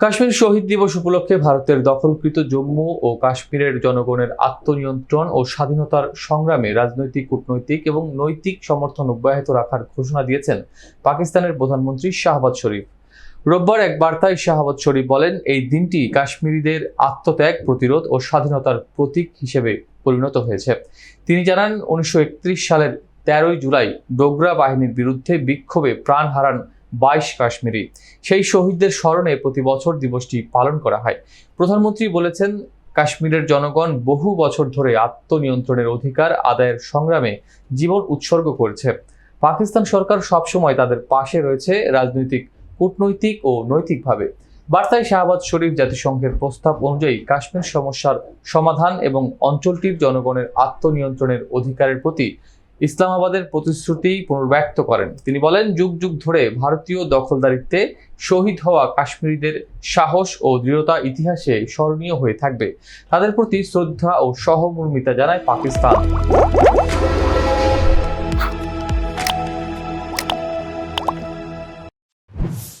কাশ্মীর শহীদ দিবস উপলক্ষে ভারতের দখলকৃত জম্মু ও কাশ্মীরের জনগণের আত্মনিয়ন্ত্রণ ও স্বাধীনতার সংগ্রামে রাজনৈতিক, কূটনৈতিক এবং নৈতিক সমর্থন অব্যাহত রাখার ঘোষণা দিয়েছেন পাকিস্তানের প্রধানমন্ত্রী শাহবাজ শরীফ। রোববার এক বার্তায় শাহবাজ শরীফ বলেন, এই দিনটি কাশ্মীরিদের আত্মত্যাগ, প্রতিরোধ ও স্বাধীনতার প্রতীক হিসেবে পরিণত হয়েছে। তিনি জানান, উনিশশো একত্রিশ সালের তেরোই জুলাই ডোগরা বাহিনীর বিরুদ্ধে বিক্ষোভে প্রাণ হারান বাইশ কাশ্মীরি। সেই শহীদদের স্মরণে প্রতি বছর দিবসটি পালন করা হয়। প্রধানমন্ত্রী বলেছেন, কাশ্মীরের জনগণ বহু বছর ধরে আত্মনিয়ন্ত্রণের অধিকার আদায়ের সংগ্রামে জীবন উৎসর্গ করেছে। পাকিস্তান সরকার সবসময় তাদের পাশে রয়েছে রাজনৈতিক, কূটনৈতিক ও নৈতিকভাবে। বার্তায় শাহবাজ শরীফ জাতিসংঘের প্রস্তাব অনুযায়ী কাশ্মীর সমস্যার সমাধান এবং অঞ্চলটির জনগণের আত্মনিয়ন্ত্রণের অধিকারের প্রতি ইসলামাবাদের প্রতিশ্রুতি পুনর্ব্যক্ত করেন। তিনি বলেন, যুগ যুগ ধরে ভারতীয় দখলদারিত্বে শহীদ হওয়া কাশ্মীরিদের সাহস ও দৃঢ়তা ইতিহাসে স্মরণীয় হয়ে থাকবে। তাদের প্রতি শ্রদ্ধা ও সহমর্মিতা জানায় পাকিস্তান।